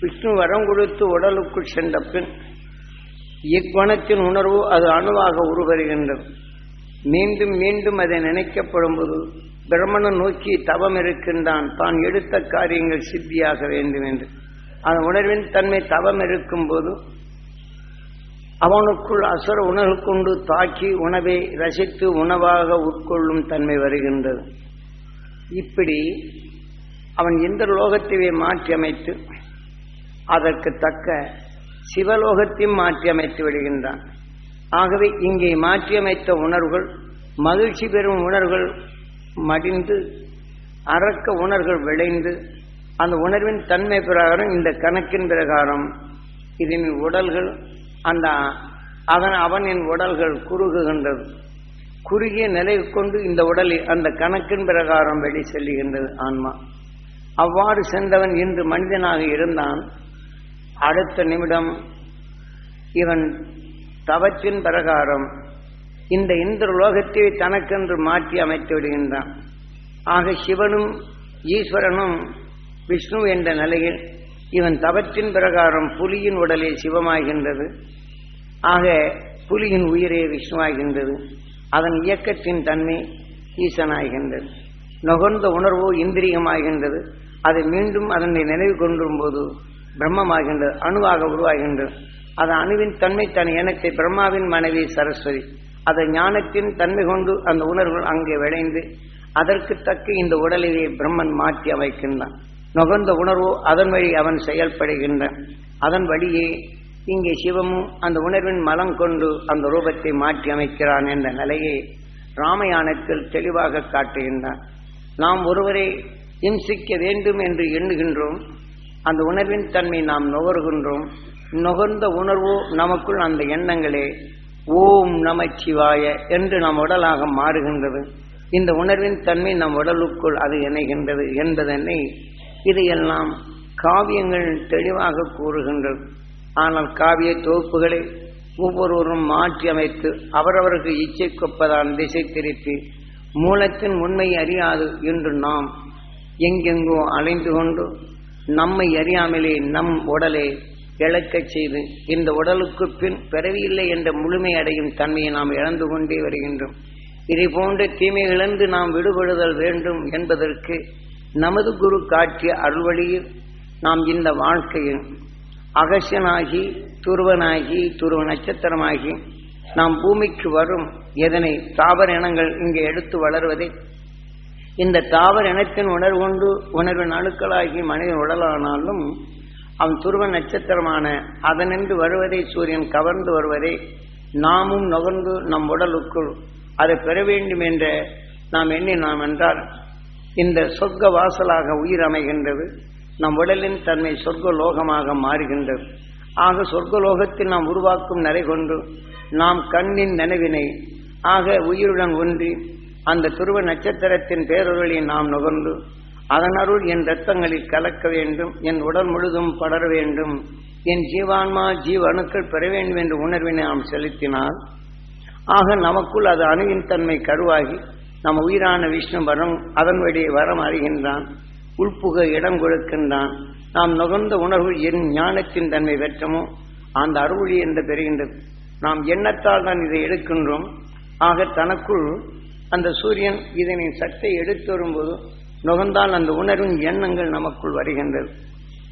விஷ்ணு வரம் கொடுத்து உடலுக்குள் சென்ற பின் இக்குணத்தின் உணர்வு அது அணுவாக உருவருகின்றது. மீண்டும் மீண்டும் அதை நினைக்கப்படும் போது பிரம்மனை நோக்கி தவம் இருக்கின்றான். தான் எடுத்த காரியங்கள் சித்தியாக வேண்டும் என்று. அந்த உணர்வின் தன்மை தவம் இருக்கும்போது அவனுக்குள் அசுர உணர்வு கொண்டு தாக்கி உணவை ரசித்து உணவாக உட்கொள்ளும் தன்மை வருகின்றது. இப்படி அவன் இந்த லோகத்தையே மாற்றி அமைத்து அதற்கு தக்க சிவலோகத்தையும் மாற்றியமைத்து விடுகின்றான். ஆகவே இங்கே மாற்றியமைத்த உணர்வுகள் மகிழ்ச்சி பெறும் உணர்வுகள் மடிந்து அறக்க உணர்வுகள் விளைந்து அந்த உணர்வின் தன்மை பிரகாரம் இந்த கணக்கின் பிரகாரம். இதன் உடல்கள் அந்த அவன் அவனின் உடல்கள் குறுகுகின்றது. குறுகிய நிலை கொண்டு இந்த உடலை அந்த கணக்கின் பிரகாரம் வெளி செல்லுகின்றது ஆன்மா. அவ்வாறு சென்றவன் இன்று மனிதனாக இருந்தான். அடுத்த நிமிடம் இவன் தவச்சின் பிரகாரம் இந்த இந்திரலோகத்தை தனக்கென்று மாற்றி அமைத்து விடுகின்றான். ஆக சிவனும் ஈஸ்வரனும் விஷ்ணு என்ற நிலையில் இவன் தவத்தின் பிரகாரம் புலியின் உடலே சிவமாகின்றது. ஆக புலியின் உயிரே விஷ்ணுவாகின்றது. அதன் இயக்கத்தின் தன்மை ஈசனாகின்றது. நுகர்ந்த உணர்வோ இந்திரியமாகின்றது. அதை மீண்டும் அதனை நினைவு கொண்டும் போது பிரம்மமாகின்றது அணுவாக உருவாகின்றது அது அணுவின் தன்மை தன். இனத்தை பிரம்மாவின் மனைவி சரஸ்வதி. அதை ஞானத்தின் தன்மை கொண்டு அந்த உணர்வுகள் அங்கே விளைந்து அதற்கு தக்க இந்த உடலையே பிரம்மன் மாற்றி அமைக்கின்றான். நுகர்ந்த உணர்வோ அதன் வழி அவன் செயல்படுகின்றான் அதன் வழியே இங்கே சிவமும் அந்த உணர்வின் மலம் கொண்டு அந்த ரூபத்தை மாற்றி அமைக்கிறான் என்ற நிலையை ராமயானத்தில் தெளிவாக காட்டுகின்றான். நாம் ஒருவரை இம்சிக்க வேண்டும் என்று எண்ணுகின்றோம். அந்த உணர்வின் தன்மை நாம் நுகர்கின்றோம். நுகர்ந்த உணர்வோ நமக்குள் அந்த எண்ணங்களே ஓம் நமச்சிவாய என்று நம் உடலாக மாறுகின்றது. இந்த உணர்வின் தன்மை நம் உடலுக்குள் அது இணைகின்றது என்பதனை இதையெல்லாம் காவியங்கள் தெளிவாக கூறுகின்றது. ஆனால் காவிய தொகுப்புகளை ஒவ்வொருவரும் மாற்றி அமைத்து அவரவருக்கு இச்சைக்கொப்பதான் திசை திருப்பி மூலத்தின் உண்மை அறியாது என்று நாம் எங்கெங்கோ அலைந்து கொண்டு நம்மை அறியாமலே நம் உடலை இழக்கச் செய்து இந்த உடலுக்கு பின் பிறவியில்லை என்ற முழுமை அடையும் தன்மையை நாம் இழந்து கொண்டே வருகின்றோம். இதை போன்ற இழந்து நாம் விடுபடுதல் வேண்டும் என்பதற்கு நமது குரு காட்டிய அருள்வழியில் நாம் இந்த வாழ்க்கையில் அகசியனாகி துருவனாகி துருவ நட்சத்திரமாகி நாம் பூமிக்கு வரும் எதனை தாவர இனங்கள் இங்கே எடுத்து வளர்வதை இந்த தாவர இனத்தின் உணர்வு கொண்டு உணர்வின் அணுக்களாகி மனித உடலானாலும் அவன் துருவ நட்சத்திரமான அதனின்று வருவதை சூரியன் கவர்ந்து வருவதை நாமும் நுகர்ந்து நம் உடலுக்குள் அதை பெற வேண்டும் என்ற நாம் எண்ணினோம் என்றால் இந்த சொர்க்க வாசலாக உயிர் அமைகின்றது நம் உடலின் தன்மை சொர்க்க லோகமாக மாறுகின்றது. ஆக சொர்க்க லோகத்தில் நாம் உருவாக்கும் நிலை கொண்டு நாம் கண்ணின் நினைவினை ஆக உயிருடன் ஒன்றி அந்த துருவ நட்சத்திரத்தின் பேரொருளை நாம் நுகர்ந்து அதனருள் என் ரத்தங்களில் கலக்க வேண்டும் என் உடல் முழுதும் படர வேண்டும் என் ஜீவான்மா ஜீவ அணுக்கள் பெற வேண்டும் என்ற உணர்வினை நாம் செலுத்தினால் ஆக நமக்குள் அது அணுவின் தன்மை கருவாகி நம் உயிரான விஷ்ணு வரம் அதன் வரம் அறிகின்றான் உள்புக இடம் கொடுக்கின்றான். நாம் நுகர்ந்த உணர்வு என் ஞானத்தின் தன்மை பெற்றமோ அந்த அருள் என்று பெறுகின்றது நாம் எண்ணத்தால் தான் இதை எடுக்கின்றோம். ஆக தனக்குள் அந்த சூரியன் இதனை சட்டை எடுத்து வரும்போது நுகர்ந்தால் அந்த உணர்வின் எண்ணங்கள் நமக்குள் வருகின்றது.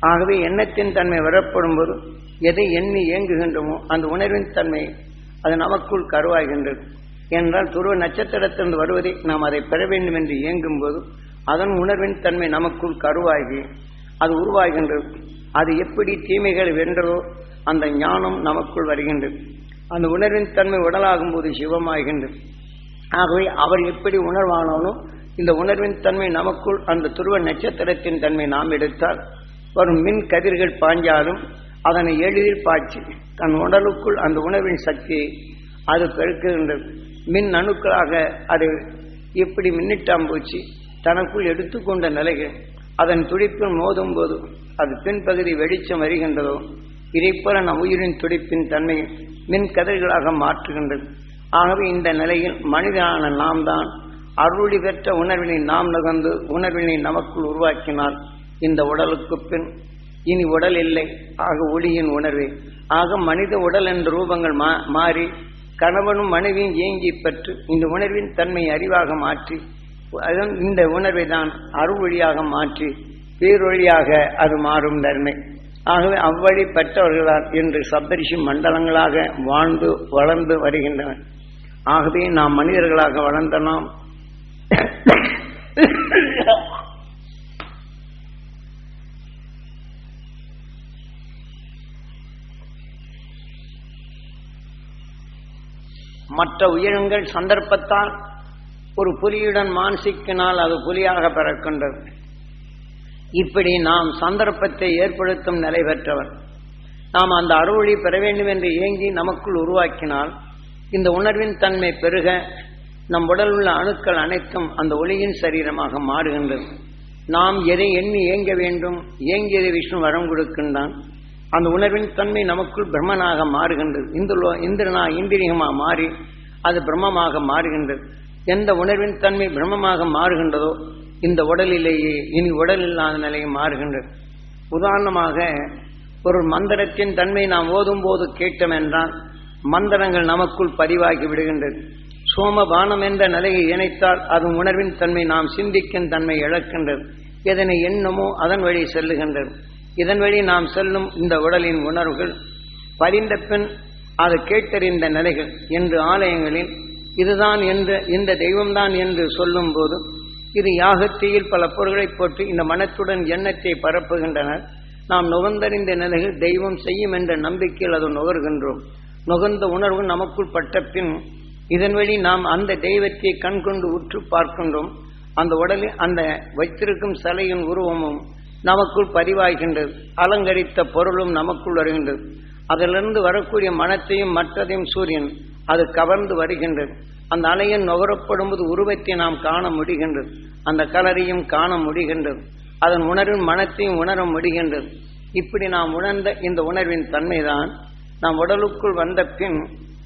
ஆகவே எண்ணத்தின் தன்மை வரப்படும் போது எதை எண்ணி இயங்குகின்றோமோ அந்த உணர்வின் தன்மை அது நமக்குள் கருவாகின்றது. என்றால் துருவ நட்சத்திரத்திலிருந்து வருவதை நாம் அதை பெற வேண்டும் என்று இயங்கும் போது அதன் உணர்வின் தன்மை நமக்குள் கருவாகி அது உருவாகின்றது. அது எப்படி தீமைகள் வென்றதோ அந்த ஞானம் நமக்குள் வருகின்றது. அந்த உணர்வின் தன்மை உடலாகும் போது சிவமாகின்றது. ஆகவே அவர் எப்படி உணர்வானாலும் இந்த உணர்வின் தன்மை நமக்குள் அந்த துருவ நட்சத்திரத்தின் தன்மை நாம் எடுத்தால் வரும் மின் கதிர்கள் பாஞ்சாலும் அதனை எளிதில் பாய்ச்சி தன் உடலுக்குள் அந்த உணர்வின் சக்தியை அது பெருக்குகின்றது. மின் அணுக்களாக அது எப்படி மின்னிட்டாம்பூச்சி தனக்குள் எடுத்துக்கொண்ட நிலைகள் அதன் துடிப்பில் மோதும் போது அது பின்பகுதி வெளிச்சம் வருகின்றதோ இதைப்போல நம் உயிரின் துடிப்பின் தன்மை மின் கதிர்களாக மாற்றுகின்றது. ஆகவே இந்த நிலையில் மனிதனான நாம் தான் அருளி பெற்ற உணர்வினை நாம் நுகர்ந்து உணர்வினை நமக்குள் உருவாக்கினால் இந்த உடலுக்கு பின் இனி உடல் இல்லை. ஆக ஒளியின் உணர்வே. ஆக மனித உடல் என்ற ரூபங்கள் மா மாறி கணவனும் மனைவியும் ஏங்கி பெற்று இந்த உணர்வின் தன்மையை அறிவாக மாற்றி அதன் இந்த உணர்வை தான் அருள்வழியாக மாற்றி பேரொழியாக அது மாறும் தன்மை ஆகவே அவ்வழி பெற்றவர்களால் இன்று சப்தரிஷி மண்டலங்களாக வாழ்ந்து வளர்ந்து வருகின்றனர். ஆகவே நாம் மனிதர்களாக வளர்ந்த நாம் மற்ற உயிரினங்கள் சந்தர்ப்பத்தால் ஒரு புலியுடன் மான்சிக்கினால் அது புலியாக பிறக்கின்றது. இப்படி நாம் சந்தர்ப்பத்தை ஏற்படுத்தும் நிலை பெற்றவர். நாம் அந்த அறுவழி பெற வேண்டும் என்று ஏங்கி நமக்குள் உருவாக்கினால் இந்த உணர்வின் தன்மை பெருக நம் உடல் உள்ள அணுக்கள் அனைத்தும் அந்த ஒளியின் சரீரமாக மாறுகின்றது. நாம் எதை எண்ணி ஏங்க வேண்டும்? இயங்கியதை விஷ்ணு வரம் கொடுக்கின்றான். அந்த உணர்வின் தன்மை நமக்குள் பிரம்மனாக மாறுகின்றது. இந்துலோ இந்திரனா இந்திரியமாக மாறி அது பிரம்மமாக மாறுகின்றது. எந்த உணர்வின் தன்மை பிரம்மமாக மாறுகின்றதோ இந்த உடலிலேயே இனி உடல் இல்லாத நிலையை மாறுகின்றது. உதாரணமாக ஒரு மந்திரத்தின் தன்மை நாம் ஓதும் போது கேட்டோம் என்றால் மந்திரங்கள் நமக்குள் பதிவாகி விடுகின்றது. சோமபானம் என்ற நிலையை இணைத்தால் அது உணர்வின் தன்மை நாம் சிந்திக்கும் தன்மை இழக்கின்றது. எதனை எண்ணமோ அதன் வழி செல்லுகின்றது. இதன் வழி நாம் செல்லும் இந்த உடலின் உணர்வுகள். பதிந்த பின் அது கேட்டறிந்த நிலைகள் என்று ஆலயங்களில் இதுதான் என்று இந்த தெய்வம்தான் என்று சொல்லும் போது இது யாகத்தீயில் பல பொருள்களை போட்டு இந்த மனத்துடன் எண்ணத்தை பரப்புகின்றனர். நாம் நுகர்ந்தறிந்த நிலையில் தெய்வம் செய்யும் என்ற நம்பிக்கையில் அது நுகர்கின்றோம். நுகர்ந்த உணர்வு நமக்குள் பட்ட பின் இதன் வழி நாம் அந்த தெய்வத்தை கண்கொண்டு உற்று பார்க்கின்றோம். அந்த உடலில் அந்த வைத்திருக்கும் சிலையின் உருவமும் நமக்குள் பதிவாகின்றது. அலங்கரித்த பொருளும் நமக்குள் வருகின்றது. அதிலிருந்து வரக்கூடிய மனத்தையும் மற்றதையும் சூரியன் அது கவர்ந்து வருகின்றது. அந்த அலையின் நுகரப்படும் போது உருவத்தை நாம் காண முடிகின்றது. அந்த கலரையும் காண முடிகின்றது. அதன் உணர்வின் மனத்தையும் உணர முடிகின்றது. இப்படி நாம் உணர்ந்த இந்த உணர்வின் தன்மைதான் நாம் உடலுக்குள் வந்த பின்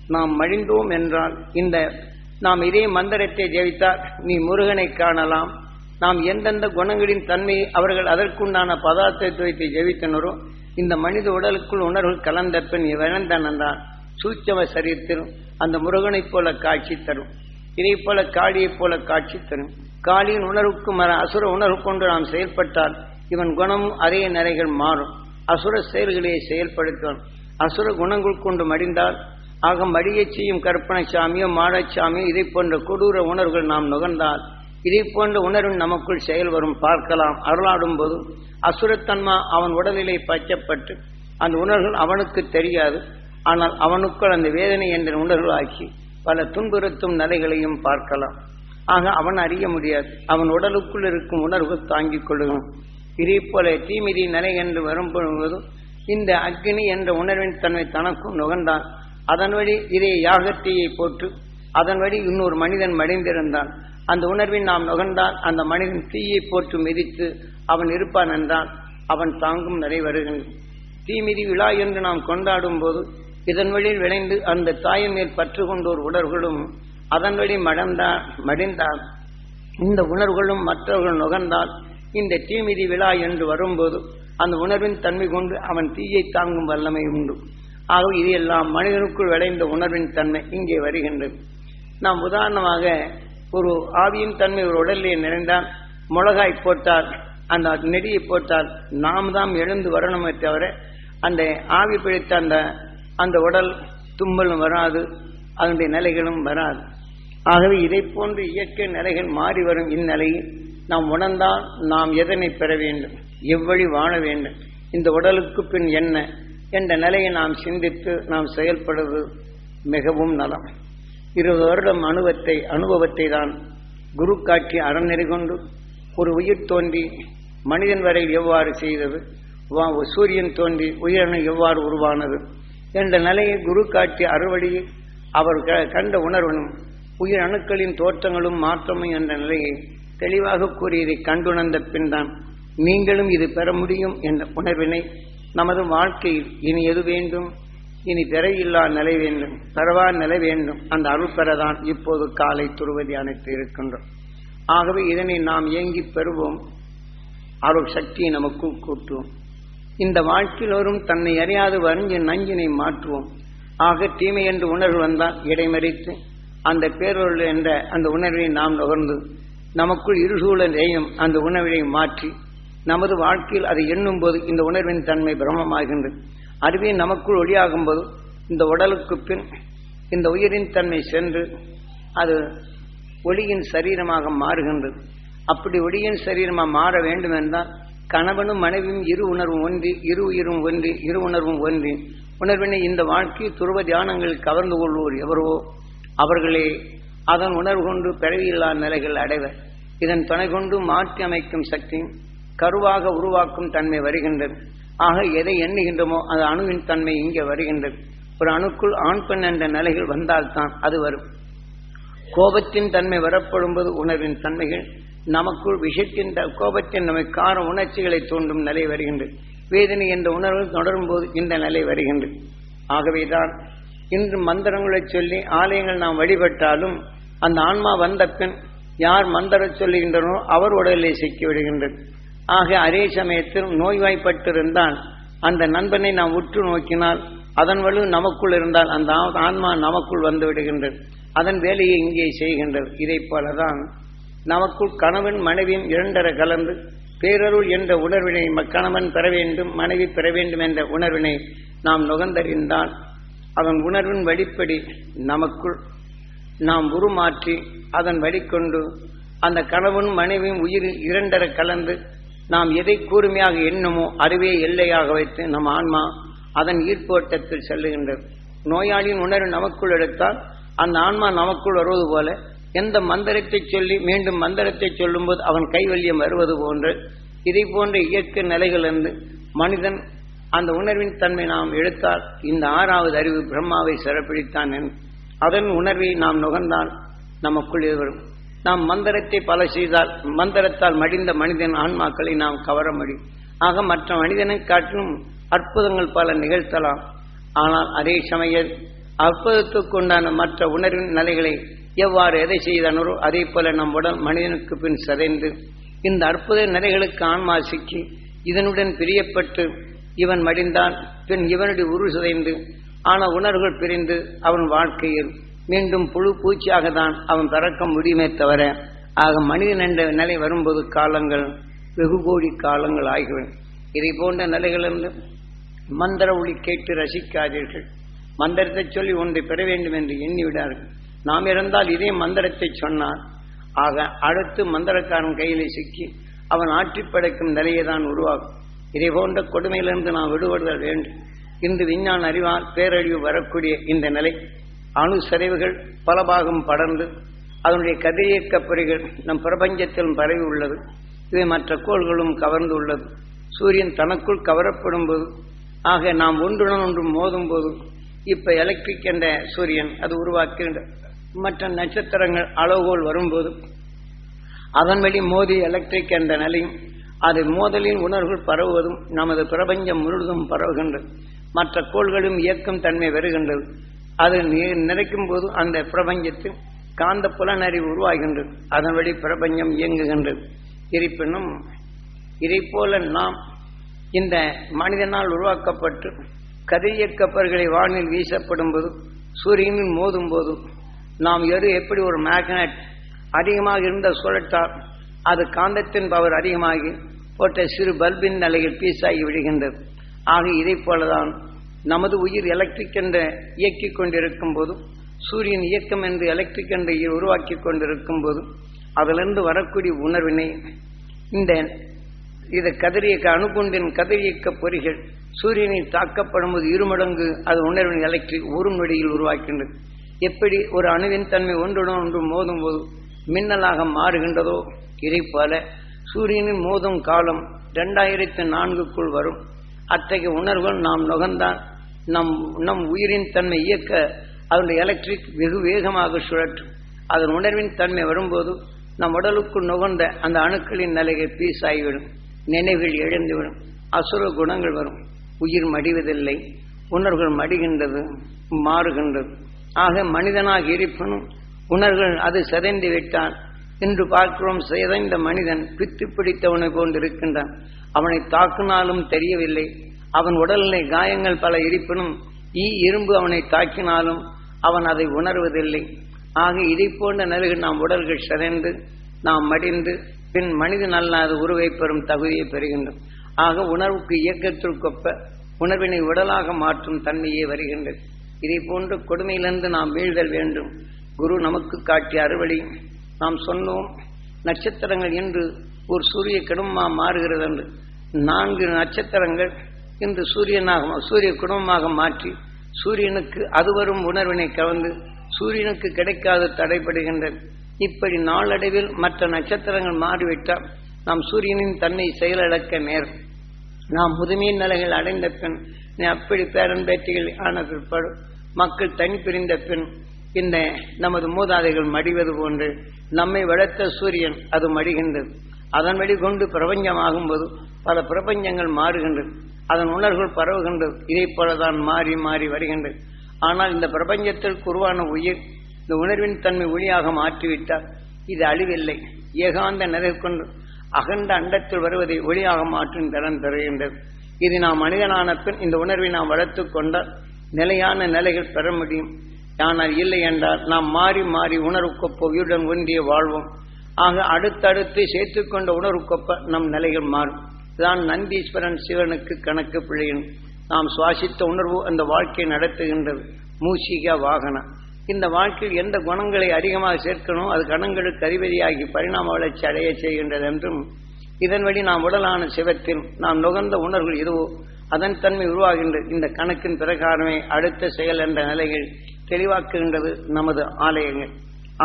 நாம் மழிந்தோம் என்றால் இந்த நாம் இதே மந்திரத்தை ஜெயித்தால் நீ முருகனை காணலாம். நாம் எந்தெந்த குணங்களின் தன்மையை அவர்கள் அதற்குண்டான பதார்த்தத்துவத்தை ஜெயித்தனரோ இந்த மனித உடலுக்குள் உணர்வு கலந்த பின் இவனந்தான் சூட்சம சரீரத்திலும் அந்த முருகனைப் போல காட்சி தரும். இதை போல காளியைப் போல காட்சி தரும். காளியின் உணர்வுக்கு மர அசுர உணர்வு கொண்டு நாம் செயல்பட்டால் இவன் குணமும் அதே நிறைகள் மாறும். அசுர செயல்களை செயல்படுத்துவான். அசுர குணங்கள் கொண்டு மடிந்தால் ஆக மடியச் செய்யும் கற்பனை சாமியோ மாடச்சாமியோ இதை போன்ற கொடூர உணர்வுகள் நாம் நுகர்ந்தால் இதை போன்ற உணர்வு நமக்குள் செயல் வரும் பார்க்கலாம். அருளாடும் போது அசுரத்தன்மா அவன் உடலிலே பச்சப்பட்டு அந்த உணர்வுகள் அவனுக்கு தெரியாது. ஆனால் அவனுக்குள் அந்த வேதனை என்ற உணர்வு பல துன்புறுத்தும் நிலைகளையும் பார்க்கலாம். ஆக அவன் அறிய முடியாது. அவன் உடலுக்குள் இருக்கும் உணர்வு தாங்கிக் கொள்ளும். இதே போல தீமிதி நிலை என்று வரும்போதும் இந்த அக்னி என்ற உணர்வின் தன்மை தனக்கும் நுகர்ந்தான் அதன் வழி இதை யாகத்தீயை போட்டு அதன் வழி இன்னொரு மனிதன் மடிந்திருந்தான். அந்த உணர்வின் நாம் நுகர்ந்தால் அந்த மனிதன் தீயை போட்டு மிதித்து அவன் இருப்பான் என்றால் அவன் தாங்கும் நிறை வருகின்றான் தீமிதி விழா என்று நாம் கொண்டாடும் போது இதன் வழியில் விளைந்து அந்த தாயின் மேல் பற்று கொண்டோர் உணர்வுகளும் அதன் வழி மடந்தான். மடிந்தால் இந்த உணர்வுகளும் மற்றவர்கள் நுகர்ந்தால் இந்த தீமிதி விழா என்று வரும்போது அந்த உணர்வின் தன்மை கொண்டு அவன் தீயை தாங்கும் வல்லமை உண்டு. ஆகவே இது எல்லாம் மனிதனுக்குள் விளைந்த உணர்வின் தன்மை இங்கே வருகின்றது. நாம் உதாரணமாக ஒரு ஆவியின் தன்மை ஒரு உடலிலே நிறைந்தால் மிளகாய் போட்டால் அந்த நெடியை போட்டால் நாம் தான் எழுந்து வரணுமே தவிர அந்த ஆவி பிடித்த அந்த அந்த உடல் தும்மலும் வராது அதனுடைய நிலைகளும் வராது. ஆகவே இதை போன்று இயற்கை நிலைகள் மாறி வரும் இந்நிலையில் நாம் உணர்ந்தால் நாம் எதனை பெற வேண்டும்? எவ்வழி வாழ வேண்டும்? இந்த உடலுக்கு பின் என்ன? என்ற நிலையை நாம் சிந்தித்து நாம் செயல்படுவது மிகவும் நலம். இருபது வருடம் அனுபவத்தை அனுபவத்தை தான் குரு காட்சி அறநெறி கொண்டு ஒரு உயிர் தோன்றி மனிதன் வரை எவ்வாறு செய்தது? வா- சூரியன் தோன்றி உயிரணு எவ்வாறு உருவானது? என்ற நிலையை குரு காட்சி அறுவழியில் அவர் க- கண்ட உணர்வனும் உயிர் அணுக்களின் தோற்றங்களும் மாற்றமும் என்ற நிலையை தெளிவாக கூறியதை கண்டுணர்ந்த பின்தான் நீங்களும் இது பெற முடியும் என்ற உணர்வினை நமது வாழ்க்கையில் இனி எது வேண்டும்? இனி திரையில்லா நிலை வேண்டும். பெறவா நிலை வேண்டும். அந்த அருள் பெறதான் இப்போது காலை துருவதி அனைத்து இருக்கின்றோம். ஆகவே இதனை நாம் ஏங்கி பெறுவோம். அருள் சக்தியை நமக்கு கூட்டுவோம் இந்த வாழ்க்கையில் வரும் தன்னை அறியாது வரிஞ்ச நஞ்சினை மாற்றுவோம். ஆக தீமை என்று உணர்வு வந்தால் இடைமறித்து அந்த பேரொருள் என்ற அந்த உணர்வை நாம் நுகர்ந்து நமக்குள் இருசூழலையும் அந்த உணர்வையும் மாற்றி நமது வாழ்க்கையில் அதை எண்ணும் போது இந்த உணர்வின் தன்மை பிரமமாகின்றது. அதுவே நமக்குள் ஒளியாகும் போது இந்த உடலுக்கு பின் இந்த உயிரின் தன்மை சென்று அது ஒளியின் சரீரமாக மாறுகின்றது. அப்படி ஒளியின் சரீரமாக மாற வேண்டும் என்றால் கணவனும் மனைவியும் இரு உணர்வும் ஒன்றி இரு உயிரும் ஒன்றி இரு உணர்வும் ஒன்றி உணர்வினை இந்த வாழ்க்கை துருவ தியானங்களில் கவர்ந்து கொள்வோர் எவரோ அவர்களே அதன் உணர்வு கொண்டு பிறவியில்லா நிலைகள் அடைவர் இதன் துணை கொண்டு மாற்றி அமைக்கும் சக்தி கருவாக உருவாக்கும் தன்மை வருகின்றது. ஆக எதை எண்ணுகின்றமோ அது அணுவின் தன்மை இங்கே வருகின்றது. ஒரு அணுக்குள் ஆண் பெண் என்ற நிலைகள் வந்தால்தான் அது வரும். கோபத்தின் தன்மை வரப்படும்போது உணர்வின் தன்மைகள் நமக்குள் விஷத்தின் கோபத்தின் நம்மை கார உணர்ச்சிகளை தூண்டும் நிலை வருகின்றது. வேதனை என்ற உணர்வு தொடரும் போது இந்த நிலை வருகின்றது. ஆகவேதான் இன்று மந்திரங்களை சொல்லி ஆலயங்கள் நாம் வழிபட்டாலும் அந்த ஆன்மா வந்த பின் யார் மந்திரம் சொல்லுகின்றனோ அவர் உடலிலே சிக்கி விடுகின்றது. ஆக அதே சமயத்தில் நோய்வாய்ப்பட்டிருந்தால் அந்த நண்பனை நாம் உற்று நோக்கினால் அதன் வலு நமக்குள் இருந்தால் அந்த ஆன்மா நமக்குள் வந்து விடுகின்றது. அதன் வேலையை இங்கே செய்கின்றது. இதைப் போலதான் நமக்குள் கணவன் மனைவியும் இரண்டர கலந்து பேரருள் என்ற உணர்வினை கணவன் பெற வேண்டும் மனைவி பெற வேண்டும் என்ற உணர்வினை நாம் நுகர்ந்தறிந்தால் அதன் உணர்வின் வழிப்படி நமக்குள் நாம் உருமாற்றி அதன் வழிகொண்டு அந்த கணவன் மனைவியும் உயிர் இரண்டர கலந்து நாம் எதை கூர்மையாக எண்ணுமோ அதுவே எல்லையாக வைத்து நம் ஆன்மா அதன் ஈர்ப்போட்டத்தில் செல்லுகின்றது. நோயாளியின் உணர்வு நமக்குள் எடுத்தால் அந்த ஆன்மா நமக்குள் வருவது போல எந்த மந்திரத்தை சொல்லி மீண்டும் மந்திரத்தை சொல்லும்போது அவன் கைவல்யம் வருவது போன்று இதை போன்ற இயக்க நிலைகளிலிருந்து மனிதன் அந்த உணர்வின் தன்மை நாம் எடுத்தால் இந்த ஆறாவது அறிவு பிரம்மாவை சிறப்பிடித்தான் அதன் உணர்வை நாம் நுகர்ந்தால் நமக்குள் இருவரும் நாம் மந்திரத்தை பல செய்தால் மந்திரத்தால் மடிந்த மனிதன் ஆன்மாக்களை நாம் கவர முடியும். ஆக மற்ற மனிதனை காட்டிலும் அற்புதங்கள் பல நிகழ்த்தலாம். ஆனால் அதே சமயம் அற்புதத்துக்கு உண்டான மற்ற உணர்வின் நிலைகளை எவ்வாறு எதை செய்தனரோ அதே போல நம் உடல் மனிதனுக்கு பின் சிதைந்து இந்த அற்புத நிலைகளுக்கு ஆன்மா சிக்கி இதனுடன் பிரியப்பட்டு இவன் மடிந்தான் பின் இவனுடைய உரு சிதைந்து ஆன உணர்வுகள் பிரிந்து அவன் வாழ்க்கையில் மீண்டும் புழு பூச்சியாக தான் அவன் பிறக்க முடியுமே தவிர ஆக மனிதன் என்ற நிலை வரும்போது காலங்கள் வெகு கோடி காலங்கள் ஆகிவிடும். இதை போன்ற நிலைகளிலிருந்து மந்திர ஒளி கேட்டு ரசிக்காதீர்கள். மந்திரத்தை சொல்லி ஒன்றை பெற வேண்டும் என்று எண்ணி விடார்கள் நாம் இறந்தால் இதே மந்திரத்தை சொன்னார் ஆக அடுத்து மந்திரக்காரன் கையிலே சிக்கி அவன் ஆற்றி படைக்கும் நிலையை தான் உருவாகும் இதை போன்ற கொடுமையிலிருந்து நாம் விடுபடுதல் வேண்டும். இன்று விஞ்ஞான அறிவால் பேரழிவு வரக்கூடிய இந்த நிலை. அணு சரிவுகள் பல பாகம் படர்ந்து அதனுடைய கதிரியக்க பொறிகள் நம் பிரபஞ்சத்திலும் பரவி உள்ளது. இவை மற்ற கோள்களும் கவர்ந்து உள்ளது. சூரியன் தனக்குள் கவரப்படும் போது ஆக நாம் ஒன்றுடன் ஒன்று மோதும் போது இப்ப எலக்ட்ரிக் என்ற சூரியன் அது உருவாக்குகின்ற மற்ற நட்சத்திரங்கள் அளவுகோல் வரும்போது அதன் வழி மோதி எலக்ட்ரிக் என்ற நிலையும் அது மோதலின் உணர்வுகள் பரவுவதும் நமது பிரபஞ்சம் முழுவதும் பரவுகின்றது. மற்ற கோள்களும் இயக்கும் தன்மை வருகின்றது. அது நி- நிறைக்கும் போது அந்த பிரபஞ்சத்தில் காந்த புலனறிவு உருவாகின்றது. அதன் வழி பிரபஞ்சம் இயங்குகின்றது. இருப்பினும் இதை போல நாம் இந்த மனிதனால் உருவாக்கப்பட்டு கதிரியக்கப்பர்களை வானில் வீசப்படும் போது சூரியனில் மோதும் போது நாம் எரு எப்படி ஒரு மேக்னட் அதிகமாக இருந்த சுழற்றால் அது காந்தத்தின் பவர் அதிகமாகி போட்ட சிறு பல்பின் நிலையில் பீஸாகி விடுகின்றது. ஆக இதைப் போலதான் நமது உயிர் எலக்ட்ரிக் என்று இயக்கிக் கொண்டிருக்கும் போதும் சூரியன் இயக்கம் என்று எலக்ட்ரிக் என்று உருவாக்கி கொண்டிருக்கும் போதும் அதிலிருந்து வரக்கூடிய உணர்வினை இந்த இது கதிரியக்க அணுகுண்டின் கதிரியக்க பொறிகள் சூரியனை தாக்கப்படும் போது இருமடங்கு அது உணர்வின் எலக்ட்ரிக் ஒரு நொடியில் உருவாக்கின்றது. எப்படி ஒரு அணுவின் தன்மை ஒன்றுடன் ஒன்று மோதும் போது மின்னலாக மாறுகின்றதோ இதை போல சூரியனின் மோதும் காலம் இரண்டாயிரத்தி நான்குக்குள் வரும். அத்தகைய உணர்வுகள் நாம் நுகர்ந்தால் நம் நம் உயிரின் தன்மை இயக்க அதனுடைய எலக்ட்ரிக் வெகு வேகமாக சுழற்றும். அதன் உணர்வின் தன்மை வரும்போது நம் உடலுக்குள் நுகர்ந்த அந்த அணுக்களின் நிலைகள் பீஸாகிவிடும் நினைவுகள் எழுந்துவிடும் அசுர குணங்கள் வரும். உயிர் மடிவதில்லை உணர்வுகள் மடிகின்றது மாறுகின்றது. ஆக மனிதனாக இருப்பினும் உணர்வுகள் அது சிதைந்து விட்டால் என்று பார்க்கிறோம் சிதைந்த மனிதன் பித்து பிடித்தவனை போன்றிருக்கின்றான். அவனை தாக்கினாலும் தெரியவில்லை. அவன் உடல்நிலை காயங்கள் பல இருப்பினும் ஈ இரும்பு அவனை தாக்கினாலும் அவன் அதை உணர்வதில்லை. ஆக இதை போன்ற நிலைகள் நாம் உடல்கள் சிதைந்து நாம் மடிந்து பின் மனிதன் அல்லாத உருவை பெறும் தகுதியை பெறுகின்றோம். ஆக உணர்வுக்கு இயக்கத்திற்கொப்ப உணர்வினை உடலாக மாற்றும் தன்மையே வருகின்றது. இதை போன்ற கொடுமையிலிருந்து நாம் வீழ்தல் வேண்டும். குரு நமக்கு காட்டிய அறுவழி நாம் சொன்னோம் நட்சத்திரங்கள் என்று ஒரு சூரிய குடும்பமாக மாறுகிறது என்று நான்கு நட்சத்திரங்கள் இன்று சூரியனாக சூரிய குடும்பமாக மாற்றி சூரியனுக்கு அது வரும் உணர்வினை கவர்ந்து சூரியனுக்கு கிடைக்காது தடைபடுகின்றது இப்படி நாளடைவில் மற்ற நட்சத்திரங்கள் மாறிவிட்டால் நாம் சூரியனின் தன்னை செயலிழக்க நேர். நாம் முதுமையின் நிலைகள் அடைந்த பின் நீ அப்படி பேரன் பேட்டிகள் ஆன பிற்பாடு மக்கள் தனி பிரிந்த பின் இந்த நமது மூதாதைகள் மடிவது போன்று நம்மை வளர்த்த சூரியன் அது மடிகின்றது. அதன் வழி கொண்டு பிரபஞ்சமாகும்போது பல பிரபஞ்சங்கள் மாறுகின்றது. அதன் உணர்வுகள் பரவுகின்றது. இதை போலதான் மாறி மாறி வருகின்றது. ஆனால் இந்த பிரபஞ்சத்திற்கு உருவான உயிர் இந்த உணர்வின் தன்மை ஒளியாக மாற்றிவிட்டால் இது அழிவில்லை. ஏகாந்த நிலை கொண்டு அகண்ட அண்டத்தில் வருவதை ஒளியாக மாற்றும் திறன் தருகின்றது. இது நாம் மனிதனான பின் இந்த உணர்வை நாம் வளர்த்துக் கொண்டால் நிலையான நிலைகள் பெற முடியும். ஆனால் இல்லை என்றால் நாம் மாறி மாறி உணர்வுக்கொப்ப உயிருடன் ஒன்றிய வாழ்வோம். ஆக அடுத்தடுத்து சேர்த்துக்கொண்ட உணர்வுக்கொப்ப நம் நிலைகள் மாறும். இதுதான் நந்தீஸ்வரன் சிவனுக்கு கணக்கு பிழையும். நாம் சுவாசித்த உணர்வு அந்த வாழ்க்கையை நடத்துகின்றது. மூசிக வாகனம். இந்த வாழ்க்கையில் எந்த குணங்களை அதிகமாக சேர்க்கணும்? அது கணங்களுக்கு அறிவதியாகி பரிணாம வளர்ச்சி அடைய செய்கின்றது என்றும் இதன் வழி நாம் உடலான சிவத்தில் நாம் நுகர்ந்த உணர்வுகள் எதுவோ அதன் தன்மை உருவாகின்றது இந்த கணக்கின் பிரகாரமே அடுத்த செயல் என்ற நிலையில் தெளிவாக்குகின்றது நமது ஆலயங்கள்.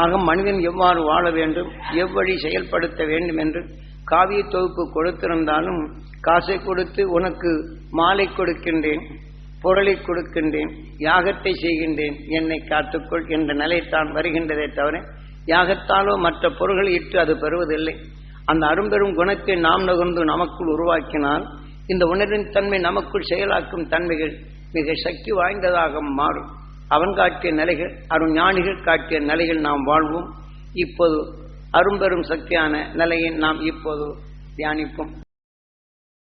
ஆக மனிதன் எவ்வாறு வாழ வேண்டும் எவ்வழி செயல்படுத்த வேண்டும் என்று காவிய தொகுப்பு கொடுத்திருந்தாலும் காசை கொடுத்து உனக்கு மாலை கொடுக்கின்றேன் பொருளை கொடுக்கின்றேன் யாகத்தை செய்கின்றேன் என்னை காத்துக்கொள் என்ற நிலைத்தான் வருகின்றதே தவிர யாகத்தாலோ மற்ற பொருள்களை இட்டு அது பெறுவதில்லை. அந்த அரும்பெரும் குணத்தை நாம் நுகர்ந்து நமக்குள் உருவாக்கினால் இந்த உணர்வின் தன்மை நமக்குள் செயலாக்கும் தன்மைகள் மிக சக்தி வாய்ந்ததாக மாறும். அவன் காட்டிய நிலைகள் அருஞ்ஞானிகள் காட்டிய நிலைகள் நாம் வாழ்வோம். இப்போது அரும்பெரும் சக்தியான நிலையை நாம் இப்போது தியானிப்போம்.